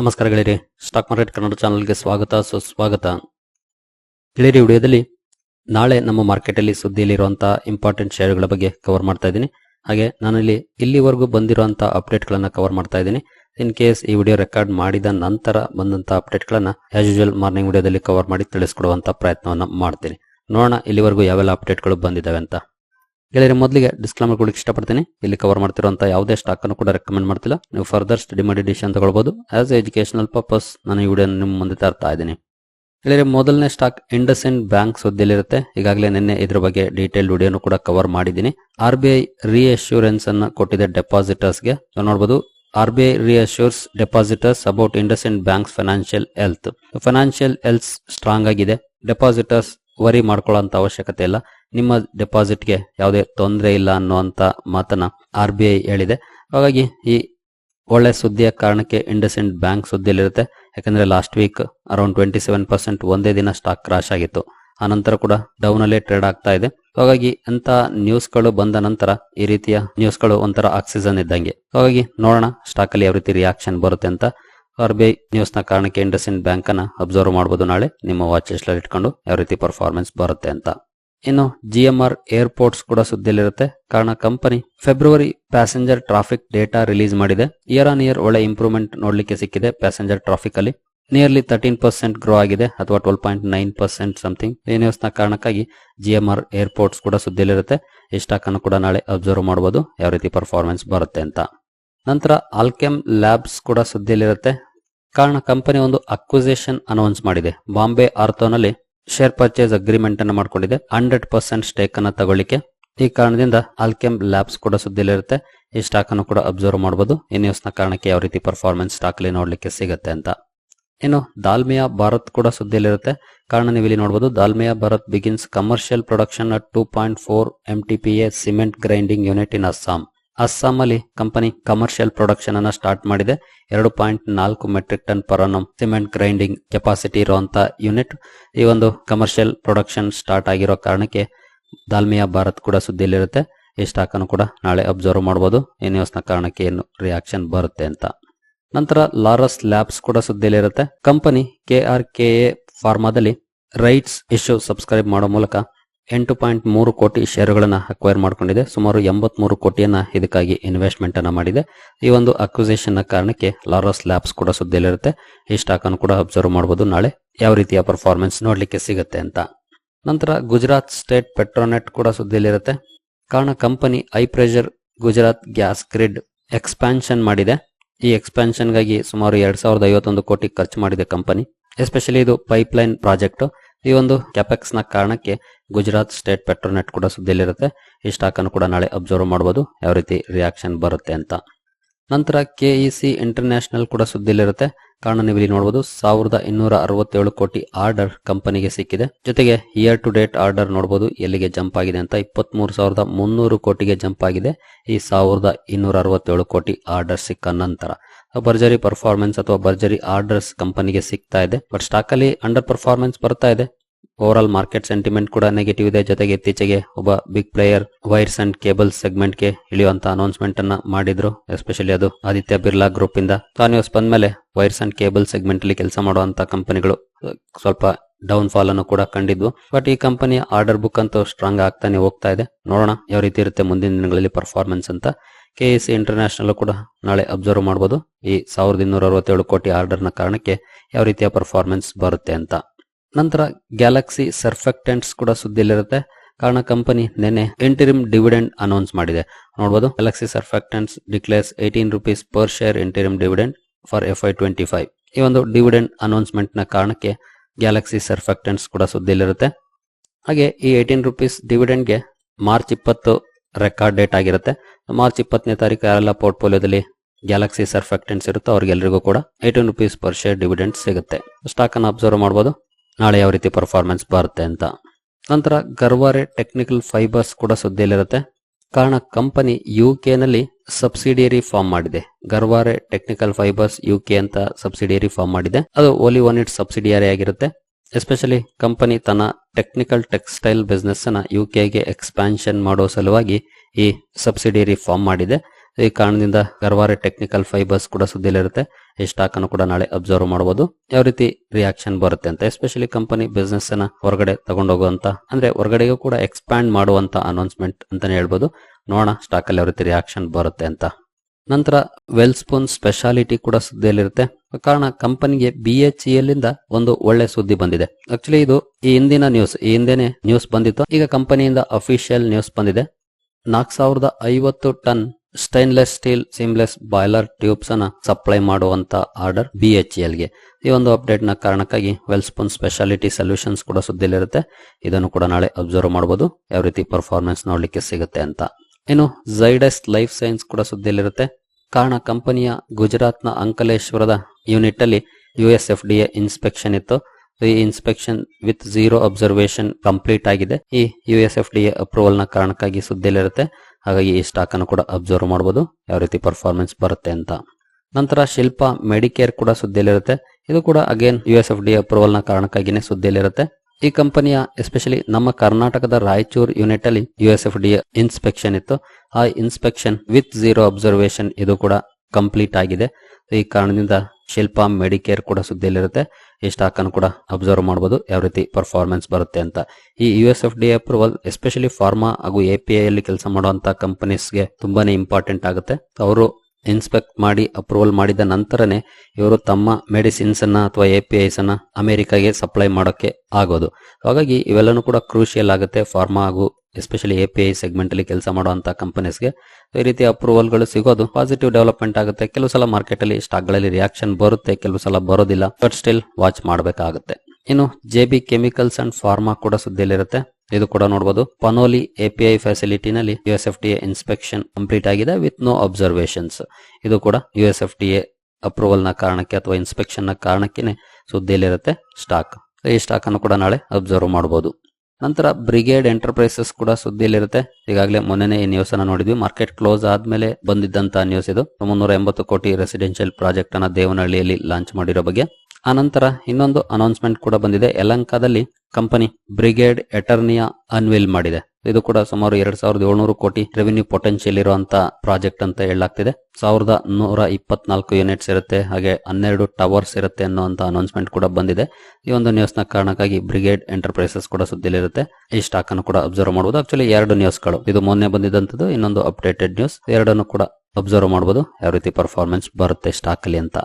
ನಮಸ್ಕಾರ stock market Kannada ಚಾನಲ್ಗೆ ಸ್ವಾಗತ, ಸುಸ್ವಾಗತ. ಗೆಳೆಯರಿ ವಿಡಿಯೋದಲ್ಲಿ ನಾಳೆ ನಮ್ಮ ಮಾರ್ಕೆಟಲ್ಲಿ ಸುದ್ದಿಯಲ್ಲಿರುವಂತಹ ಇಂಪಾರ್ಟೆಂಟ್ ಶೇರ್ಗಳ ಬಗ್ಗೆ ಕವರ್ ಮಾಡ್ತಾ ಇದ್ದೀನಿ. ಹಾಗೆ ನಾನಲ್ಲಿ ಇಲ್ಲಿವರೆಗೂ ಬಂದಿರುವಂತಹ ಅಪ್ಡೇಟ್ಗಳನ್ನು ಕವರ್ ಮಾಡ್ತಾ ಇದ್ದೀನಿ. ಇನ್ ಕೇಸ್ ಈ ವಿಡಿಯೋ ರೆಕಾರ್ಡ್ ಮಾಡಿದ ನಂತರ ಬಂದಂತಹ ಅಪ್ಡೇಟ್ಗಳನ್ನು ಆಸ್ ಯೂಶುವಲ್ ಮಾರ್ನಿಂಗ್ ವಿಡಿಯೋದಲ್ಲಿ ಕವರ್ ಮಾಡಿ ತಿಳಿಸ್ಕೊಡುವಂತ ಪ್ರಯತ್ನವನ್ನ ಮಾಡ್ತೀನಿ. ನೋಡೋಣ ಇಲ್ಲಿವರೆಗೂ ಯಾವೆಲ್ಲ ಅಪ್ಡೇಟ್ಗಳು ಬಂದಿದ್ದಾವೆ ಅಂತ. ಗೆಳೆಯರಿ, ಮೊದಲಿಗೆ ಡಿಸ್ಕ್ಲಾಮರ್ ಕೊಡಲಿಕ್ಕೆ ಇಷ್ಟಪಡ್ತೀನಿ. ಇಲ್ಲಿ ಕವರ್ ಮಾಡ್ತಿರುವಂಥ ಯಾವುದೇ ಸ್ಟಾಕ್ ಅನ್ನು ಕೂಡ ರೆಕಮೆಂಡ್ ಮಾಡ್ತಿಲ್ಲ. ನೀವು ಫರ್ದರ್ ಸ್ಟಡಿ ಮಾಡಿ ಡಿಸಿಷನ್ ತಗೊಳ್ಬಹುದು ಆಸ್ ಎಜುಕೇಶನಲ್ ಪರ್ಪಸ್ ನಾನು ಈ ವಿಡಿಯೋ ನಿಮ್ಮ ಮುಂದೆ ತರ್ತಾ ಇದ್ದೀನಿ. ಗೆಳೆಯರ, ಮೊದಲನೇ ಸ್ಟಾಕ್ ಇಂಡಸ್ ಇಂಡ್ ಬ್ಯಾಂಕ್ ಸುದ್ದಿಯಲ್ಲಿರುತ್ತೆ. ಈಗಾಗಲೇ ನಿನ್ನೆ ಇದ್ರ ಬಗ್ಗೆ ಡೀಟೇಲ್ ವಿಡಿಯೋನು ಕೂಡ ಕವರ್ ಮಾಡಿದ್ದೀನಿ. ಆರ್ ಬಿ ಐ ರಿಅಶ್ಯೂರೆನ್ಸ್ ಅನ್ನು ಕೊಟ್ಟಿದೆ ಡೆಪಾಸಿಟರ್ಸ್ಗೆ ನೋಡ್ಬೋದು. R B I reassures depositors about IndusInd bank's financial health financial health strong ಆಗಿದೆ. ಡೆಪಾಸಿಟರ್ಸ್ ವರಿ ಮಾಡ್ಕೊಳ್ಳೋ ಅವಶ್ಯಕತೆ ಇಲ್ಲ. ನಿಮ್ಮ ಡೆಪಾಸಿಟ್ಗೆ ಯಾವುದೇ ತೊಂದರೆ ಇಲ್ಲ ಅನ್ನುವಂತ ಮಾತನ್ನ ಆರ್ ಬಿ ಐ ಹೇಳಿದೆ. ಹಾಗಾಗಿ ಈ ಒಳ್ಳೆ ಸುದ್ದಿಯ ಕಾರಣಕ್ಕೆ ಇಂಡಸ್ಇಂಡ್ ಬ್ಯಾಂಕ್ ಸುದ್ದಿಯಲ್ಲಿರುತ್ತೆ. ಯಾಕಂದ್ರೆ last week around twenty seven percent ಒಂದೇ ದಿನ ಸ್ಟಾಕ್ ಕ್ರಾಶ್ ಆಗಿತ್ತು. ಆ ನಂತರ ಕೂಡ ಡೌನ್ ಅಲ್ಲೇ ಟ್ರೇಡ್ ಆಗ್ತಾ ಇದೆ. ಹಾಗಾಗಿ ಅಂತ ನ್ಯೂಸ್ಗಳು ಬಂದ ನಂತರ ಈ ರೀತಿಯ ನ್ಯೂಸ್ಗಳು ಒಂಥರ ಆಕ್ಸಿಜನ್ ಇದ್ದಂಗೆ. ಹಾಗಾಗಿ ನೋಡೋಣ ಸ್ಟಾಕ್ ಅಲ್ಲಿ ಯಾವ ರೀತಿ ರಿಯಾಕ್ಷನ್ ಬರುತ್ತೆ ಅಂತ. ಆರ್ ಬಿ ಐ ನ್ಯೂಸ್ನ ಕಾರಣಕ್ಕೆ ಇಂಡಸ್ಇಂಡ್ ಬ್ಯಾಂಕ್ ಅನ್ನ ಅಬ್ಸರ್ವ್ ಮಾಡಬಹುದು ನಾಳೆ. ನಿಮ್ಮ ವಾಚ್ ಲಿಸ್ಟ್ ಇಟ್ಕೊಂಡು ಯಾವ ರೀತಿ ಪರ್ಫಾರ್ಮೆನ್ಸ್ ಬರುತ್ತೆ ಅಂತ. ಇನ್ನು ಜಿ ಎಂ ಆರ್ ಏರ್ಪೋರ್ಟ್ಸ್ ಕೂಡ ಸುದ್ದಿಯಲ್ಲಿರುತ್ತೆ. ಕಾರಣ company February passenger traffic data release ಮಾಡಿದೆ. ಇಯರ್ ಆನ್ ಇಯರ್ ಒಳ್ಳೆ ಇಂಪ್ರೂವ್ಮೆಂಟ್ ನೋಡ್ಲಿಕ್ಕೆ ಸಿಕ್ಕಿದೆ ಪ್ಯಾಸೆಂಜರ್ ಟ್ರಾಫಿಕ್ ಅಲ್ಲಿ ನಿಯರ್ಲಿ ತರ್ಟೀನ್ ಪರ್ಸೆಂಟ್ ಗ್ರೋ ಆಗಿದೆ ಅಥವಾ twelve point nine percent something ಈ ನ ಕಾರಣಕ್ಕಾಗಿ ಜಿ ಎಂ ಆರ್ ಏರ್ಪೋರ್ಟ್ಸ್ ಕೂಡ ಸುದ್ದಿಯಲ್ಲಿರುತ್ತೆ. ಈ ಕೂಡ ನಾಳೆ ಅಬ್ಸರ್ವ್ ಮಾಡಬಹುದು ಯಾವ ರೀತಿ ಪರ್ಫಾರ್ಮೆನ್ಸ್ ಬರುತ್ತೆ ಅಂತ. ನಂತರ ಆಲ್ಕೆಮ್ ಲ್ಯಾಬ್ಸ್ ಕೂಡ ಸುದ್ದಿಯಲ್ಲಿರುತ್ತೆ. ಕಾರಣ ಕಂಪನಿ ಒಂದು ಅಕ್ವಿಸೇಷನ್ ಅನೌನ್ಸ್ ಮಾಡಿದೆ. ಬಾಂಬೆ ಆರ್ಥೋನಲ್ಲಿ ಶೇರ್ ಪರ್ಚೇಸ್ ಅಗ್ರಿಮೆಂಟ್ ಅನ್ನು ಮಾಡಿಕೊಂಡಿದೆ. ಹಂಡ್ರೆಡ್ ಪರ್ಸೆಂಟ್ ಸ್ಟೇಕ್ ಅನ್ನು ತಗೊಳ್ಳಿಕ್ಕೆ. ಈ ಕಾರಣದಿಂದ ಆಲ್ಕೆಮ್ ಲ್ಯಾಬ್ಸ್ ಕೂಡ ಸುದ್ದಿಯಲ್ಲಿರುತ್ತೆ. ಈ ಸ್ಟಾಕ್ ಅನ್ನು ಕೂಡ ಅಬ್ಸರ್ವ್ ಮಾಡಬಹುದು ಈ ನ್ಯೂಸ್ನ ಕಾರಣಕ್ಕೆ ಯಾವ ರೀತಿ ಪರ್ಫಾರ್ಮೆನ್ಸ್ ಸ್ಟಾಕ್ ಅಲ್ಲಿ ನೋಡ್ಲಿಕ್ಕೆ ಸಿಗುತ್ತೆ ಅಂತ. ಇನ್ನು ದಾಲ್ಮಿಯಾ ಭಾರತ್ ಕೂಡ ಸುದ್ದಿಯಲ್ಲಿರುತ್ತೆ. ಕಾರಣ ನೀವು ಇಲ್ಲಿ ನೋಡಬಹುದು Dalmia Bharat begins commercial production at two point four M T P A cement grinding unit in Assam Assam ಅಲ್ಲಿ ಕಂಪನಿ ಕಮರ್ಷಿಯಲ್ ಪ್ರೊಡಕ್ಷನ್ ಅನ್ನ ಸ್ಟಾರ್ಟ್ ಮಾಡಿದೆ. ಎರಡು ಪಾಯಿಂಟ್ ನಾಲ್ಕು metric ton per cement grinding capacity ಇರುವಂತಹ ಯೂನಿಟ್ ಈ ಒಂದು commercial production start ಆಗಿರೋ ಕಾರಣಕ್ಕೆ ದಾಲ್ಮಿಯಾ ಭಾರತ್ ಕೂಡ ಸುದ್ದಿಯಲ್ಲಿರುತ್ತೆ. ಈ ಸ್ಟಾಕ್ ಅನ್ನು ಕೂಡ ನಾಳೆ ಅಬ್ಸರ್ವ್ ಮಾಡಬಹುದು ಈ ನ್ಯೂಸ್ನ ಕಾರಣಕ್ಕೆ ಏನು ರಿಯಾಕ್ಷನ್ ಬರುತ್ತೆ ಅಂತ. ನಂತರ ಲಾರಸ್ ಲ್ಯಾಬ್ಸ್ ಕೂಡ ಸುದ್ದಿಯಲ್ಲಿರುತ್ತೆ. Company K R K A ಫಾರ್ಮಾದಲ್ಲಿ rights issue subscribe ಮಾಡೋ ಮೂಲಕ ಎಂಟು ಪಾಯಿಂಟ್ ಮೂರು ಕೋಟಿ ಷೇರುಗಳನ್ನು ಅಕ್ವೈರ್ ಮಾಡಿಕೊಂಡಿದೆ. ಸುಮಾರು ಎಂಬತ್ಮೂರು ಕೋಟಿಯನ್ನು ಇದಕ್ಕಾಗಿ ಇನ್ವೆಸ್ಟ್ಮೆಂಟ್ ಅನ್ನು ಮಾಡಿದೆ. ಈ ಒಂದು ಅಕ್ವಿಸೇಷನ್ನ ಕಾರಣಕ್ಕೆ ಲಾರಸ್ ಲ್ಯಾಬ್ಸ್ ಕೂಡ ಸುದ್ದಿಯಲ್ಲಿರುತ್ತೆ. ಈ ಸ್ಟಾಕ್ ಅನ್ನು ಕೂಡ ಅಬ್ಸರ್ವ್ ಮಾಡಬಹುದು ನಾಳೆ ಯಾವ ರೀತಿಯ ಪರ್ಫಾರ್ಮೆನ್ಸ್ ನೋಡಲಿಕ್ಕೆ ಸಿಗುತ್ತೆ ಅಂತ. ನಂತರ ಗುಜರಾತ್ ಸ್ಟೇಟ್ ಪೆಟ್ರೋನೆಟ್ ಕೂಡ ಸುದ್ದಿಯಲ್ಲಿರುತ್ತೆ. ಕಾರಣ company I pressure Gujarat gas grid expansion ಮಾಡಿದೆ. ಈ ಎಕ್ಸ್ಪ್ಯಾನ್ಷನ್ಗಾಗಿ ಸುಮಾರು ಎರಡ್ ಸಾವಿರದ ಐವತ್ತೊಂದು ಕೋಟಿ ಖರ್ಚು ಮಾಡಿದೆ ಕಂಪನಿ. ಎಸ್ಪೆಷಲಿ ಇದು ಪೈಪ್ಲೈನ್ ಪ್ರಾಜೆಕ್ಟ್ ಈ ಒಂದು ಕ್ಯಾಪೆಕ್ಸ್ನ ಕಾರಣಕ್ಕೆ ಗುಜರಾತ್ ಸ್ಟೇಟ್ ಪೆಟ್ರೋನೆಟ್ ಕೂಡ ಸುದ್ದಿಯಲ್ಲಿರುತ್ತೆ. ಈ ಸ್ಟಾಕ್ ಅನ್ನು ಕೂಡ ನಾಳೆ ಅಬ್ಸರ್ವ್ ಮಾಡಬಹುದು ಯಾವ ರೀತಿ ರಿಯಾಕ್ಷನ್ ಬರುತ್ತೆ ಅಂತ. ನಂತರ ಕೆಇಸಿ ಇಂಟರ್ನ್ಯಾಷನಲ್ ಕೂಡ ಸುದ್ದಿಯಲ್ಲಿರುತ್ತೆ. ಕಾರಣ ನೀವು ಇಲ್ಲಿ ನೋಡಬಹುದು ಸಾವಿರದ ಇನ್ನೂರ ಅರವತ್ತೇಳು ಕೋಟಿ ಆರ್ಡರ್ ಕಂಪನಿಗೆ ಸಿಕ್ಕಿದೆ. ಜೊತೆಗೆ ಇಯರ್ ಟು ಡೇಟ್ ಆರ್ಡರ್ ನೋಡಬಹುದು ಎಲ್ಲಿಗೆ ಜಂಪ್ ಆಗಿದೆ ಅಂತ. ಇಪ್ಪತ್ತ್ ಮೂರು ಸಾವಿರದ ಮುನ್ನೂರು ಕೋಟಿಗೆ ಜಂಪ್ ಆಗಿದೆ. ಈ ಸಾವಿರದ ಇನ್ನೂರ ಅರವತ್ತೇಳು ಕೋಟಿ ಆರ್ಡರ್ ಸಿಕ್ಕ ನಂತರ. ಭರ್ಜರಿ ಪರ್ಫಾರ್ಮೆನ್ಸ್ ಅಥವಾ ಭರ್ಜರಿ ಆರ್ಡರ್ಸ್ ಕಂಪನಿಗೆ ಸಿಗ್ತಾ ಇದೆ. ಬಟ್ ಸ್ಟಾಕ್ ಅಲ್ಲಿ ಅಂಡರ್ ಪರ್ಫಾರ್ಮೆನ್ಸ್ ಬರ್ತಾ ಇದೆ. ಓವರ್ ಆಲ್ ಮಾರ್ಕೆಟ್ ಸೆಂಟಿಮೆಂಟ್ ಕೂಡ ನೆಗೆಟಿವ್ ಇದೆ. ಜೊತೆಗೆ ಇತ್ತೀಚೆಗೆ ಒಬ್ಬ big player wires and cables ಸೆಗ್ಮೆಂಟ್ಗೆ ಇಳಿಯುವಂತ ಅನೌನ್ಸ್ಮೆಂಟ್ ಅನ್ನ ಮಾಡಿದ್ರು. ಎಸ್ಪೆಷಲಿ ಅದು ಆದಿತ್ಯ ಬಿರ್ಲಾ ಗ್ರೂಪ್ ಇಂದ. ನ್ಯೂಸ್ ಬಂದ್ಮೇಲೆ ವೈರ್ಸ್ ಅಂಡ್ ಕೇಬಲ್ ಸೆಗ್ಮೆಂಟ್ ಅಲ್ಲಿ ಕೆಲಸ ಮಾಡುವಂತ ಕಂಪನಿಗಳು ಸ್ವಲ್ಪ ಡೌನ್ ಫಾಲ್ ಅನ್ನು ಕೂಡ ಕಂಡಿದ್ವು. ಬಟ್ ಈ ಕಂಪನಿಯ ಆರ್ಡರ್ ಬುಕ್ ಅಂತೂ ಸ್ಟ್ರಾಂಗ್ ಆಗ್ತಾನೆ ಹೋಗ್ತಾ ಇದೆ. ನೋಡೋಣ ಯಾವ ರೀತಿ ಇರುತ್ತೆ ಮುಂದಿನ ದಿನಗಳಲ್ಲಿ ಪರ್ಫಾರ್ಮೆನ್ಸ್ ಅಂತ. ಕೆ ಎಸ್ ಸಿ ಇಂಟರ್ನ್ಯಾಷನಲ್ ಕೂಡ ನಾಳೆ ಅಬ್ಸರ್ವ್ ಮಾಡಬಹುದು ಈ ಸಾವಿರದ ಇನ್ನೂರ ಅರವತ್ತೇಳು ಕೋಟಿ ಆರ್ಡರ್ನ ಕಾರಣಕ್ಕೆ ಯಾವ ರೀತಿಯ ಪರ್ಫಾರ್ಮೆನ್ಸ್ ಬರುತ್ತೆ ಅಂತ. ನಂತರ ಗ್ಯಾಲಕ್ಸಿ ಸರ್ಫೆಕ್ಟೆಂಟ್ಸ್ ಕೂಡ ಸುದ್ದಿಯಲ್ಲಿರುತ್ತೆ. ಕಾರಣ ಕಂಪನಿ ನಿನ್ನೆ ಇಂಟಿರಿಮ್ ಡಿವಿಡೆಂಡ್ ಅನೌನ್ಸ್ ಮಾಡಿದೆ. ನೋಡಬಹುದು Galaxy Surfactants declares eighteen rupees per share interim dividend for F Y twenty five ಈ ಒಂದು ಡಿವಿಡೆಂಡ್ ಅನೌನ್ಸ್ಮೆಂಟ್ನ ಕಾರಣಕ್ಕೆ ಗ್ಯಾಲಕ್ಸಿ ಸರ್ಫೆಕ್ಟೆಂಟ್ಸ್ ಕೂಡ ಸುದ್ದಿಯಲ್ಲಿರುತ್ತೆ. ಹಾಗೆ ಈ ಏಯ್ಟೀನ್ ರುಪೀಸ್ ಡಿವಿಡೆಂಡ್ಗೆ ಮಾರ್ಚ್ ಇಪ್ಪತ್ತು ರೆಕಾರ್ಡ್ ಡೇಟ್ ಆಗಿರುತ್ತೆ. ಮಾರ್ಚ್ ಇಪ್ಪತ್ತನೇ ತಾರೀಕು ಯಾರೆಲ್ಲ ಪೋರ್ಟ್ಫೋಲಿಯೋದಲ್ಲಿ ಗ್ಯಾಲಕ್ಸಿ ಸರ್ಫೆಕ್ಟೆಂಟ್ಸ್ ಇರುತ್ತೋ ಅವ್ರಿಗೆಲ್ಲರಿಗೂ ಕೂಡ eighteen rupees per share dividend ಸಿಗುತ್ತೆ. ಸ್ಟಾಕ್ ಅನ್ನು ಅಬ್ಸರ್ವ್ ಮಾಡಬಹುದು ನಾಳೆ ಯಾವ ರೀತಿ ಪರ್ಫಾರ್ಮೆನ್ಸ್ ಬರುತ್ತೆ ಅಂತ. ನಂತರ ಗರ್ವಾರೆ ಟೆಕ್ನಿಕಲ್ ಫೈಬರ್ಸ್ ಕೂಡ ಸುದ್ದಿಯಲ್ಲಿರುತ್ತೆ. ಕಾರಣ ಕಂಪನಿ ಯು ನಲ್ಲಿ ಸಬ್ಸಿಡಿಯರಿ ಫಾರ್ಮ್ ಮಾಡಿದೆ. Garware Technical Fibres U K ಅಂತ ಸಬ್ಸಿಡಿಯರಿ ಫಾರ್ಮ್ ಮಾಡಿದೆ. ಅದು ಓಲಿ ಒನ್ ಇಟ್ ಸಬ್ಸಿಡಿಯರಿ ಆಗಿರುತ್ತೆ. ಎಸ್ಪೆಷಲಿ ಕಂಪನಿ ತನ್ನ ಟೆಕ್ನಿಕಲ್ ಟೆಕ್ಸ್ಟೈಲ್ ಬಿಸ್ನೆಸ್ ಅನ್ನ ಯು ಗೆ ಎಕ್ಸ್ಪಾನ್ಷನ್ ಮಾಡೋ ಸಲುವಾಗಿ ಈ ಸಬ್ಸಿಡಿಯರಿ ಫಾರ್ಮ್ ಮಾಡಿದೆ. ಈ ಕಾರಣದಿಂದ ಗರ್ವಾರೆ ಟೆಕ್ನಿಕಲ್ ಫೈಬರ್ಸ್ ಕೂಡ ಸುದ್ದಿಯಲ್ಲಿರುತ್ತೆ. ಈ ಸ್ಟಾಕ್ ಅನ್ನು ಕೂಡ ನಾಳೆ ಅಬ್ಸರ್ವ್ ಮಾಡಬಹುದು ಯಾವ ರೀತಿ ರಿಯಾಕ್ಷನ್ ಬರುತ್ತೆ ಅಂತ ಎಸ್ಪೆಷಲಿ ಕಂಪನಿ ಬಿಸ್ನೆಸ್ ಅನ್ನ ಹೊರಗಡೆ ತಗೊಂಡೋಗುವಂತ, ಅಂದ್ರೆ ಹೊರಗಡೆಗೂ ಕೂಡ ಎಕ್ಸ್ಪ್ಯಾಂಡ್ ಮಾಡುವಂತ ಅನೌನ್ಸ್ಮೆಂಟ್ ಅಂತಾನೆ ಹೇಳ್ಬೋದು. ನೋಡೋಣ ಸ್ಟಾಕ್ ಅಲ್ಲಿ ಯಾವ ರೀತಿ ರಿಯಾಕ್ಷನ್ ಬರುತ್ತೆ ಅಂತ. ನಂತರ ವೆಲ್ ಸ್ಪೂನ್ ಸ್ಪೆಷಾಲಿಟಿ ಕೂಡ ಸುದ್ದಿಯಲ್ಲಿರುತ್ತೆ. ಕಾರಣ ಕಂಪನಿಗೆ ಬಿ ಎಚ್ ಇಂದ ಒಂದು ಒಳ್ಳೆ ಸುದ್ದಿ ಬಂದಿದೆ. ಆಕ್ಚುಲಿ ಇದು ಈ ಹಿಂದಿನ ನ್ಯೂಸ್ ಈ ಹಿಂದೆನೆ ನ್ಯೂಸ್ ಬಂದಿತ್ತು. ಈಗ ಕಂಪನಿಯಿಂದ ಅಫಿಷಿಯಲ್ ನ್ಯೂಸ್ ಬಂದಿದೆ. ನಾಲ್ಕು ಸಾವಿರದ ಐವತ್ತು ton stainless steel seamless boiler tubes ಅನ್ನ ಸಪ್ಲೈ ಮಾಡುವಂತ ಆರ್ಡರ್ ಬಿ ಎಚ್ಗೆ. ಈ ಒಂದು ಅಪ್ಡೇಟ್ನ ಕಾರಣಕ್ಕಾಗಿ ವೆಲ್ಸ್ಪೂನ್ ಸ್ಪೆಷಾಲಿಟಿ ಸೊಲ್ಯೂಷನ್ಸ್ ಕೂಡ ಸುದ್ದಿಲಿರುತ್ತೆ. ಇದನ್ನು ಕೂಡ ನಾಳೆ ಅಬ್ಸರ್ವ್ ಮಾಡಬಹುದು ಯಾವ ರೀತಿ ಪರ್ಫಾರ್ಮೆನ್ಸ್ ನೋಡ್ಲಿಕ್ಕೆ ಸಿಗುತ್ತೆ ಅಂತ. ಇನ್ನು ಝೈಡಸ್ ಲೈಫ್ ಸೈನ್ಸ್ ಕೂಡ ಸುದ್ದಿಯಲ್ಲಿರುತ್ತೆ ಕಾರಣ ಕಂಪನಿಯ ಗುಜರಾತ್ನ ಅಂಕಲೇಶ್ವರದ ಯೂನಿಟ್ ಅಲ್ಲಿ U S F D A inspection ಇತ್ತು. ಈ inspection with zero observation complete ಆಗಿದೆ. ಈ U S F D A ಅಪ್ರೂವಲ್ನ ಕಾರಣಕ್ಕಾಗಿ ಸುದ್ದಿಯಲ್ಲಿರುತ್ತೆ ಹಾಗಾಗಿ ಈ ಸ್ಟಾಕ್ ಅನ್ನು ಕೂಡ ಅಬ್ಸರ್ವ್ ಮಾಡಬಹುದು ಯಾವ ರೀತಿ ಪರ್ಫಾರ್ಮೆನ್ಸ್ ಬರುತ್ತೆ ಅಂತ. ನಂತರ ಶಿಲ್ಪ ಮೆಡಿಕೇರ್ ಕೂಡ ಸುದ್ದಿಯಲ್ಲಿರುತ್ತೆ. ಇದು ಕೂಡ again U S F D ಅಪ್ರೂವಲ್ನ ಕಾರಣಕ್ಕಾಗಿನೇ ಸುದ್ದಿಯಲ್ಲಿರುತ್ತೆ. ಈ ಕಂಪನಿಯ ಎಸ್ಪೆಷಲಿ ನಮ್ಮ ಕರ್ನಾಟಕದ ರಾಯಚೂರು ಯೂನಿಟ್ ಅಲ್ಲಿ U S F D inspection ಇತ್ತು. ಆ ಇನ್ಸ್ಪೆಕ್ಷನ್ ವಿತ್ ಝೀರೋ ಅಬ್ಸರ್ವೇಷನ್ ಇದು ಕೂಡ ಕಂಪ್ಲೀಟ್ ಆಗಿದೆ. ಈ ಕಾರಣದಿಂದ ಶಿಲ್ಪ ಮೆಡಿಕೇರ್ ಕೂಡ ಸುದ್ದಿಯಲ್ಲಿರುತ್ತೆ. ಈ ಸ್ಟಾಕ್ ಅನ್ನು ಕೂಡ ಅಬ್ಸರ್ವ್ ಮಾಡಬಹುದು ಯಾವ ರೀತಿ ಪರ್ಫಾರ್ಮೆನ್ಸ್ ಬರುತ್ತೆ ಅಂತ. ಈ U S F D approval especially pharma ಹಾಗೂ ಎ ಪಿ ಐ ಅಲ್ಲಿ ಕೆಲಸ ಮಾಡುವಂತಹ ಕಂಪನೀಸ್ಗೆ ತುಂಬಾನೇ ಇಂಪಾರ್ಟೆಂಟ್ ಆಗುತ್ತೆ. ಅವರು ಇನ್ಸ್ಪೆಕ್ಟ್ ಮಾಡಿ ಅಪ್ರೂವಲ್ ಮಾಡಿದ ನಂತರನೇ ಇವರು ತಮ್ಮ ಮೆಡಿಸಿನ್ಸ್ ಅನ್ನ ಅಥವಾ ಎ ಪಿ ಐಸ್ ಅನ್ನ ಅಮೆರಿಕಾಗೆ ಸಪ್ಲೈ ಮಾಡೋಕೆ ಆಗೋದು. ಹಾಗಾಗಿ ಇವೆಲ್ಲನೂ ಕೂಡ ಕ್ರೂಷಿಯಲ್ ಆಗುತ್ತೆ ಫಾರ್ಮಾ ಹಾಗೂ especially A P I segment ಅಲ್ಲಿ ಕೆಲಸ ಮಾಡುವಂತ ಕಂಪನೀಸ್ಗೆ ಈ ರೀತಿ ಅಪ್ರೂವಲ್ಗಳು ಸಿಗೋದು. ಪಾಸಿಟಿವ್ ಡೆವಲಪ್ಮೆಂಟ್ ಆಗುತ್ತೆ. ಕೆಲವು ಸಲ ಮಾರ್ಕೆಟ್ ಅಲ್ಲಿ ಸ್ಟಾಕ್ಗಳಲ್ಲಿ ರಿಯಾಕ್ಷನ್ ಬರುತ್ತೆ, ಕೆಲವು ಸಲ ಬರೋದಿಲ್ಲ ಬಟ್ ಸ್ಟಿಲ್ ವಾಚ್ ಮಾಡಬೇಕಾಗುತ್ತೆ. ಇನ್ನು J B chemicals and pharma ಕೂಡ ಸುದ್ದಿಯಲ್ಲಿರುತ್ತೆ. ಇದು ಕೂಡ ನೋಡಬಹುದು Panoli API ಫೆಸಿಲಿಟಿನಲ್ಲಿ S F T inspection complete ಆಗಿದೆ ವಿತ್ ನೋ ಅಬ್ಸರ್ವೇಷನ್ಸ್ ಇದು ಕೂಡ ಯು ಎಸ್ ಎಫ್ ಟಿ ಅಪ್ರೂವಲ್ನ ಕಾರಣಕ್ಕೆ ಅಥವಾ ಇನ್ಸ್ಪೆಕ್ಷನ್ನ ಕಾರಣಕ್ಕೆ ಸುದ್ದಿಯಲ್ಲಿರುತ್ತೆ ಸ್ಟಾಕ್ ಈ ಸ್ಟಾಕ್ ಅನ್ನು ಕೂಡ ನಾಳೆ ಅಬ್ಸರ್ವ್ ಮಾಡಬಹುದು ನಂತರ ಬ್ರಿಗೇಡ್ ಎಂಟರ್ಪ್ರೈಸಸ್ ಕೂಡ ಸುದ್ದಿಯಲ್ಲಿರುತ್ತೆ. ಈಗಾಗಲೇ ಮೊನ್ನೆನೇ ಈ ನ್ಯೂಸ್ ಅನ್ನ ನೋಡಿದ್ವಿ. ಮಾರ್ಕೆಟ್ ಕ್ಲೋಸ್ ಆದ್ಮೇಲೆ ಬಂದಿದ್ದಂತ ನ್ಯೂಸ್ ಇದು. ಮುನ್ನೂರ ಎಂಬತ್ತು ಕೋಟಿ ರೆಸಿಡೆನ್ಷಿಯಲ್ ಪ್ರಾಜೆಕ್ಟ್ ಅನ್ನ ದೇವನಹಳ್ಳಿಯಲ್ಲಿ ಲಾಂಚ್ ಮಾಡಿರೋ ಬಗ್ಗೆ. ಆನಂತರ ಇನ್ನೊಂದು ಅನೌನ್ಸ್ಮೆಂಟ್ ಕೂಡ ಬಂದಿದೆ. ಯಲಂಕಾದಲ್ಲಿ ಕಂಪನಿ ಬ್ರಿಗೇಡ್ ಎಟರ್ನಿಯಾ ಅನ್ವಿಲ್ ಮಾಡಿದೆ. ಇದು ಕೂಡ ಸುಮಾರು ಎರಡ್ ಸಾವಿರದ ಏಳ್ನೂರು ಕೋಟಿ ರೆವಿನ್ಯೂ ಪೊಟೆನ್ಶಿಯಲ್ ಇರುವಂತ ಪ್ರಾಜೆಕ್ಟ್ ಅಂತ ಹೇಳಲಾಗ್ತಿದೆ. ಸಾವಿರದ ನೂರ ಇಪ್ಪತ್ನಾಲ್ಕು ಯೂನಿಟ್ಸ್ ಇರುತ್ತೆ, ಹಾಗೆ ಹನ್ನೆರಡು ಟವರ್ಸ್ ಇರುತ್ತೆ ಅನ್ನುವಂತ ಅನೌನ್ಸ್ಮೆಂಟ್ ಕೂಡ ಬಂದಿದೆ. ಈ ಒಂದು ನ್ಯೂಸ್ನ ಕಾರಣಕ್ಕಾಗಿ ಬ್ರಿಗೇಡ್ ಎಂಟರ್ಪ್ರೈಸಸ್ ಕೂಡ ಸುದ್ದಿಲಿರುತ್ತೆ. ಈ ಸ್ಟಾಕ್ ಅನ್ನು ಕೂಡ ಅಬ್ಸರ್ವ್ ಮಾಡಬಹುದು ಆಕ್ಚುಲಿ ಎರಡು ನ್ಯೂಸ್ಗಳು ಇದು ಮೊನ್ನೆ ಬಂದಿದ್ದಂಥದ್ದು, ಇನ್ನೊಂದು ಅಪ್ಡೇಟೆಡ್ ನ್ಯೂಸ್ ಎರಡನ್ನು ಕೂಡ ಅಬ್ಸರ್ವ್ ಮಾಡಬಹುದು ಯಾವ ರೀತಿ ಪರ್ಫಾರ್ಮೆನ್ಸ್ ಬರುತ್ತೆ ಸ್ಟಾಕ್ ಅಲ್ಲಿ ಅಂತ.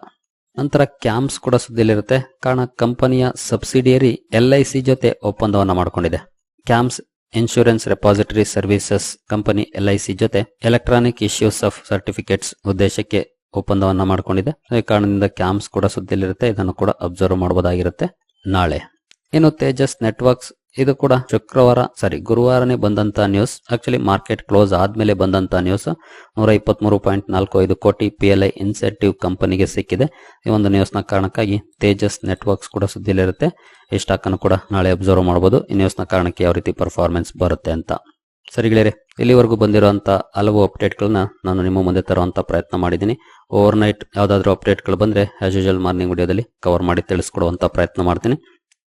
ನಂತರ ಕ್ಯಾಂಪ್ಸ್ ಕೂಡ ಸುದ್ದಿಯಲ್ಲಿರುತ್ತೆ. ಕಾರಣ ಕಂಪನಿಯ ಸಬ್ಸಿಡಿಯರಿ ಎಲ್ ಐ ಸಿ ಜೊತೆ ಒಪ್ಪಂದವನ್ನು ಮಾಡಿಕೊಂಡಿದೆ. CAMS insurance repository services company L I C ಜೊತೆ ಎಲೆಕ್ಟ್ರಾನಿಕ್ ಇಶ್ಯೂಸ್ ಆಫ್ ಸರ್ಟಿಫಿಕೇಟ್ಸ್ ಉದ್ದೇಶಕ್ಕೆ ಒಪ್ಪಂದವನ್ನ ಮಾಡಿಕೊಂಡಿದೆ. ಈ ಕಾರಣದಿಂದ ಕ್ಯಾಂಪ್ಸ್ ಕೂಡ ಸುದ್ದಿಯಲ್ಲಿರುತ್ತೆ. ಇದನ್ನು ಕೂಡ ಅಬ್ಸರ್ವ್ ಮಾಡಬಹುದಾಗಿರುತ್ತೆ ನಾಳೆ. ಇನ್ನು ತೇಜಸ್ ನೆಟ್ವರ್ಕ್ಸ್ ಇದು ಕೂಡ ಶುಕ್ರವಾರ ಸಾರಿ ಗುರುವಾರನೇ ಬಂದಂತ ನ್ಯೂಸ್ ಆಕ್ಚುಲಿ ಮಾರ್ಕೆಟ್ ಕ್ಲೋಸ್ ಆದ್ಮೇಲೆ ಬಂದಂತ ನ್ಯೂಸ್ ನೂರ ಇಪ್ಪತ್ಮೂರು ಪಾಯಿಂಟ್ ನಾಲ್ಕು ಐದು ಕೋಟಿ ಪಿ ಎಲ್ ಐ ಇನ್ಸೆಂಟಿವ್ ಕಂಪನಿಗೆ ಸಿಕ್ಕಿದೆ. ಈ ಒಂದು ನ್ಯೂಸ್ನ ಕಾರಣಕ್ಕಾಗಿ ತೇಜಸ್ ನೆಟ್ವರ್ಕ್ಸ್ ಕೂಡ ಸುದ್ದಿಯಲ್ಲಿರುತ್ತೆ. ಈ ಸ್ಟಾಕ್ ಅನ್ನು ಕೂಡ ನಾಳೆ ಅಬ್ಸರ್ವ್ ಮಾಡಬಹುದು ಈ ನ್ಯೂಸ್ನ ಕಾರಣಕ್ಕೆ ಯಾವ ರೀತಿ ಪರ್ಫಾರ್ಮೆನ್ಸ್ ಬರುತ್ತೆ ಅಂತ. ಸರಿ ಗೆಳೆಯರೆ, ಇಲ್ಲಿವರೆಗೂ ಬಂದಿರುವಂತ ಹಲವು ಅಪ್ಡೇಟ್ಗಳನ್ನ ನಾನು ನಿಮ್ಮ ಮುಂದೆ ತರುವಂತ ಪ್ರಯತ್ನ ಮಾಡಿದ್ದೀನಿ. ಓವರ್ ನೈಟ್ ಯಾವ್ದಾದ್ರು ಅಪ್ಡೇಟ್ಗಳು ಬಂದ್ರೆ ಆಸ್ ಯೂಶಲ್ ಮಾರ್ನಿಂಗ್ ವಿಡಿಯೋದಲ್ಲಿ ಕವರ್ ಮಾಡಿ ತಿಳಿಸ್ಕೊಡುವಂತ ಪ್ರಯತ್ನ ಮಾಡ್ತೀನಿ.